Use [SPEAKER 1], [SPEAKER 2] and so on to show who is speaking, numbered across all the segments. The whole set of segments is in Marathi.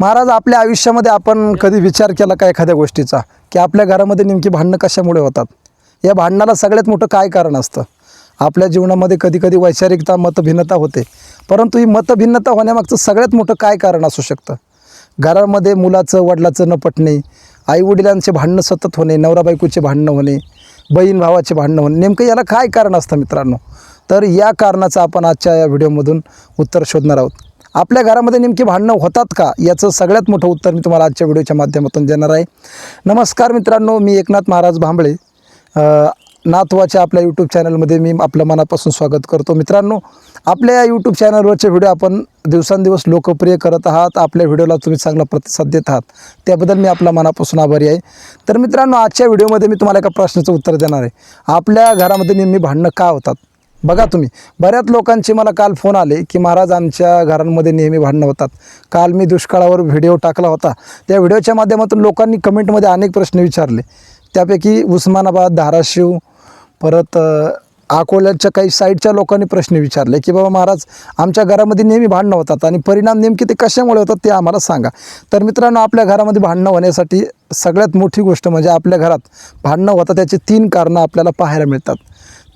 [SPEAKER 1] महाराज आपल्या आयुष्यामध्ये आपण कधी विचार केला का एखाद्या गोष्टीचा? की आपल्या घरामध्ये नेमकी भांडणं कशामुळे होतात? या भांडणाला सगळ्यात मोठं काय कारण असतं? आपल्या जीवनामध्ये कधी कधी वैचारिकता मतभिन्नता होते. परंतु ही मतभिन्नता होण्यामागचं सगळ्यात मोठं काय कारण असू शकतं? घरामध्ये मुलाचं वडिलाचं न पटणे आईवडिलांचे भांडणं सतत होणे नवरा बायकोचे भांडणं होणे बहीण भावाचे भांडणं होणे नेमकं याला काय कारण असतं मित्रांनो? तर या कारणाचं आपण आजच्या या व्हिडिओमधून उत्तर शोधणार आहोत. आपल्या घरामध्ये नेमकी भांडणं होतात का? याचं सगळ्यात मोठं उत्तर मी तुम्हाला आजच्या व्हिडिओच्या माध्यमातून देणार आहे. नमस्कार मित्रांनो मी एकनाथ महाराज भांबळे. नातवाच्या आपल्या यूट्यूब चॅनलमध्ये मी आपलं मनापासून स्वागत करतो. मित्रांनो आपल्या या यूट्यूब चॅनलवरचे व्हिडिओ आपण दिवसांदिवस लोकप्रिय करत आहात आपल्या व्हिडिओला तुम्ही चांगला प्रतिसाद देत आहात त्याबद्दल मी आपला मनापासून आभारी आहे. तर मित्रांनो आजच्या व्हिडिओमध्ये मी तुम्हाला एका प्रश्नाचं उत्तर देणार आहे. आपल्या घरामध्ये नेहमी भांडणं का होतात? बघा तुम्ही बऱ्याच लोकांचे मला काल फोन आले की महाराज आमच्या घरांमध्ये नेहमी भांडणं होतात. काल मी दुष्काळावर व्हिडिओ टाकला होता. त्या व्हिडिओच्या माध्यमातून लोकांनी कमेंटमध्ये अनेक प्रश्न विचारले. त्यापैकी उस्मानाबाद धाराशिव परत अकोल्याच्या काही साईडच्या लोकांनी प्रश्न विचारले की बाबा महाराज आमच्या घरामध्ये नेहमी भांडणं होतात आणि परिणाम नेमके ते कशामुळे होतात ते आम्हाला सांगा. तर मित्रांनो आपल्या घरामध्ये भांडणं होण्यासाठी सगळ्यात मोठी गोष्ट म्हणजे आपल्या घरात भांडणं होतात त्याची तीन कारणं आपल्याला पाहायला मिळतात.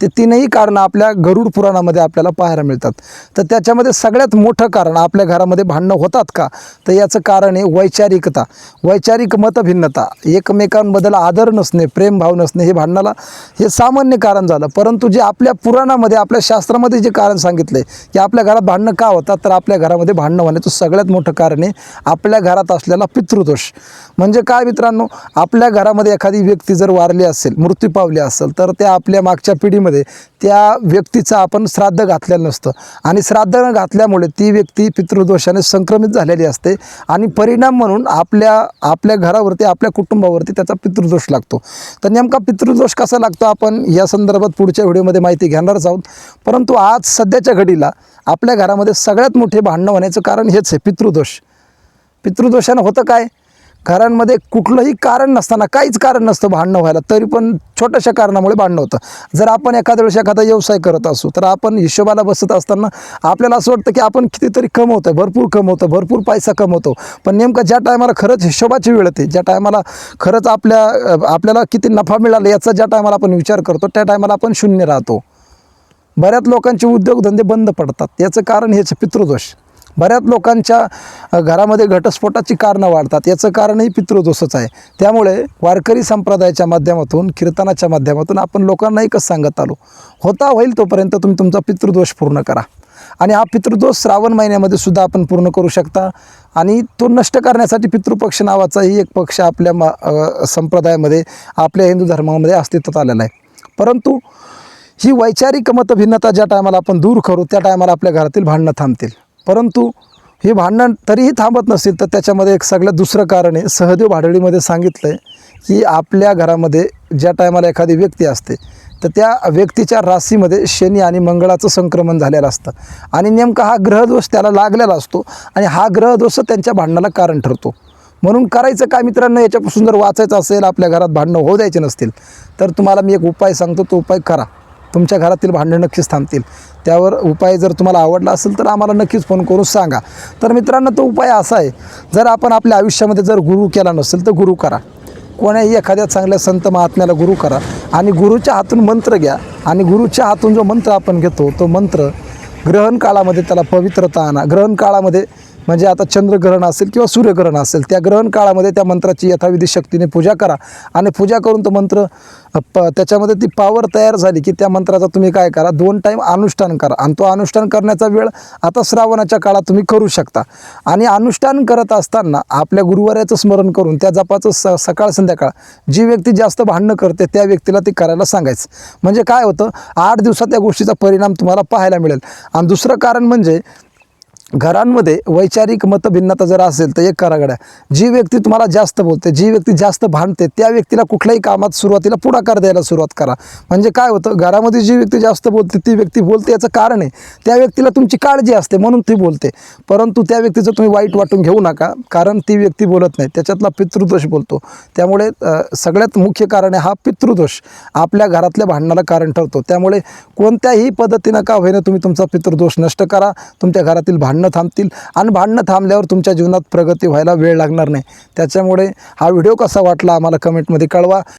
[SPEAKER 1] ते तीनही कारणं आपल्या गरुड पुराणामध्ये आपल्याला पाहायला मिळतात. तर त्याच्यामध्ये सगळ्यात मोठं कारण आपल्या घरामध्ये भांडणं होतात का? तर याचं कारण आहे वैचारिकता. वैचारिक मतभिन्नता. एकमेकांबद्दल आदर नसणे प्रेमभाव नसणे हे भांडणाला हे सामान्य कारण झालं. परंतु जे आपल्या पुराणामध्ये आपल्या शास्त्रामध्ये जे कारण सांगितलं आहे की आपल्या घरात भांडणं का होतात? तर आपल्या घरामध्ये भांडणं होण्याचं सगळ्यात मोठं कारण आहे आपल्या घरात असलेला पितृदोष. म्हणजे काय मित्रांनो? आपल्या घरामध्ये एखादी व्यक्ती जर वारली असेल मृत्यू पावली असेल तर त्या आपल्या मागच्या पिढीमध्ये त्या व्यक्तीचं आपण श्राद्ध घातलेलं नसतं. आणि श्राद्ध न घातल्यामुळे ती व्यक्ती पितृदोषाने संक्रमित झालेली असते. आणि परिणाम म्हणून आपल्या आपल्या घरावरती आपल्या कुटुंबावरती त्याचा पितृदोष लागतो. तर नेमका पितृदोष कसा लागतो आपण? या संदर्भात पुढच्या व्हिडिओमध्ये माहिती घेणारच आहोत. परंतु आज सध्याच्या घडीला आपल्या घरामध्ये सगळ्यात मोठे भांडणं होण्याचं कारण हेच आहे पितृदोष. पितृदोषानं होतं काय? घरांमध्ये कुठलंही कारण नसताना काहीच कारण नसतं भांडणं व्हायला तरी पण छोट्याशा कारणामुळे भांडणं होतं. जर आपण एखाद्या वेळेस एखादा व्यवसाय करत असू तर आपण हिशोबाला बसत असताना आपल्याला असं वाटतं की आपण कितीतरी कमवतो भरपूर कमवतो भरपूर पैसा कमवतो. पण नेमका ज्या टायमाला खरंच हिशोबाची वेळ येते ज्या टायमाला खरंच आपल्या आपल्याला किती नफा मिळाला याचा ज्या टायमाला आपण विचार करतो त्या टायमाला आपण शून्य राहतो. बऱ्याच लोकांचे उद्योगधंदे बंद पडतात. याचं कारण हेच पितृदोष. बऱ्याच लोकांच्या घरामध्ये घटस्फोटाची कारणं वाढतात. याचं कारणही पितृदोषच आहे. त्यामुळे वारकरी संप्रदायाच्या माध्यमातून कीर्तनाच्या माध्यमातून आपण लोकांना एकच सांगत आलो? होता होईल तोपर्यंत तुम्ही तुमचा पितृदोष पूर्ण करा. आणि हा पितृदोष श्रावण महिन्यामध्ये सुद्धा आपण पूर्ण करू शकता. आणि तो नष्ट करण्यासाठी पितृपक्ष नावाचाही एक पक्ष आपल्या मा संप्रदायामध्ये आपल्या हिंदू धर्मामध्ये अस्तित्वात आलेला आहे. परंतु ही वैचारिक मतभिन्नता ज्या टायमाला आपण दूर करू त्या टायमाला आपल्या घरातील भांडणं थांबतील. परंतु हे भांडण तरीही थांबत नसतील तर त्याच्यामध्ये एक सगळ्यात दुसरं कारण आहे. सहदेव भाडळीमध्ये सांगितलं आहे की आपल्या घरामध्ये ज्या टायमाला एखादी व्यक्ती असते तर त्या व्यक्तीच्या राशीमध्ये शनी आणि मंगळाचं संक्रमण झालेलं असतं. आणि नेमका हा ग्रहदोष त्याला लागलेला असतो आणि हा ग्रहदोष त्यांच्या भांडणाला कारण ठरतो. म्हणून करायचं काय मित्रांनो याच्यापासून जर वाचायचं असेल आपल्या घरात भांडणं होऊ द्यायचे नसतील तर तुम्हाला मी एक उपाय सांगतो तो उपाय करा. तुमच्या घरातील भांडणं नक्कीच थांबतील. त्यावर उपाय जर तुम्हाला आवडला असेल तर आम्हाला नक्कीच फोन करून सांगा. तर मित्रांनो तो उपाय असा आहे जर आपण आपल्या आयुष्यामध्ये जर गुरु केला नसेल तर गुरु करा. कोणाही एखाद्या चांगल्या संत महात्म्याला गुरु करा आणि गुरुच्या हातून मंत्र घ्या आणि गुरुच्या हातून जो मंत्र आपण घेतो तो मंत्र ग्रहण काळामध्ये त्याला पवित्रता आणा. ग्रहण काळामध्ये म्हणजे आता चंद्रग्रहण असेल किंवा सूर्यग्रहण असेल त्या ग्रहण काळामध्ये त्या मंत्राची यथाविधी शक्तीने पूजा करा. आणि पूजा करून तो मंत्र प त्याच्यामध्ये ती पावर तयार झाली की त्या मंत्राचा तुम्ही काय करा दोन टाईम अनुष्ठान करा. आणि तो अनुष्ठान करण्याचा वेळ आता श्रावणाच्या काळात तुम्ही करू शकता. आणि अनुष्ठान करत असताना आपल्या गुरुवाऱ्याचं स्मरण करून त्या जपाचं स सकाळ संध्याकाळ जी व्यक्ती जास्त भांडणं करते त्या व्यक्तीला ते करायला सांगायचं. म्हणजे काय होतं आठ दिवसात त्या गोष्टीचा परिणाम तुम्हाला पाहायला मिळेल. आणि दुसरं कारण म्हणजे घरांमध्ये वैचारिक मतभिन्नता जर असेल तर एक करा गड्या. जी व्यक्ती तुम्हाला जास्त बोलते जी व्यक्ती जास्त भांडते त्या व्यक्तीला कुठल्याही कामात सुरुवातीला पुढाकार द्यायला सुरुवात करा. म्हणजे काय होतं घरामध्ये जी व्यक्ती जास्त बोलते ती व्यक्ती बोलते याचं कारण आहे त्या व्यक्तीला तुमची काळजी असते म्हणून ती बोलते. परंतु त्या व्यक्तीचं तुम्ही वाईट वाटून घेऊ नका कारण ती व्यक्ती बोलत नाही. त्याच्यातला पितृदोष बोलतो. त्यामुळे सगळ्यात मुख्य कारण आहे हा पितृदोष. आपल्या घरातल्या भांडणाला कारण ठरतो. त्यामुळे कोणत्याही पद्धतीनं का होईना तुम्ही तुमचा पितृदोष नष्ट करा. तुमच्या घरातील भांडणं भांडणं थांबतील आणि भांडणं थांबल्यावर तुमच्या जीवनात प्रगती व्हायला वेळ लागणार नाही. त्याच्यामुळे हा व्हिडिओ कसा वाटला आम्हाला कमेंटमध्ये कळवा.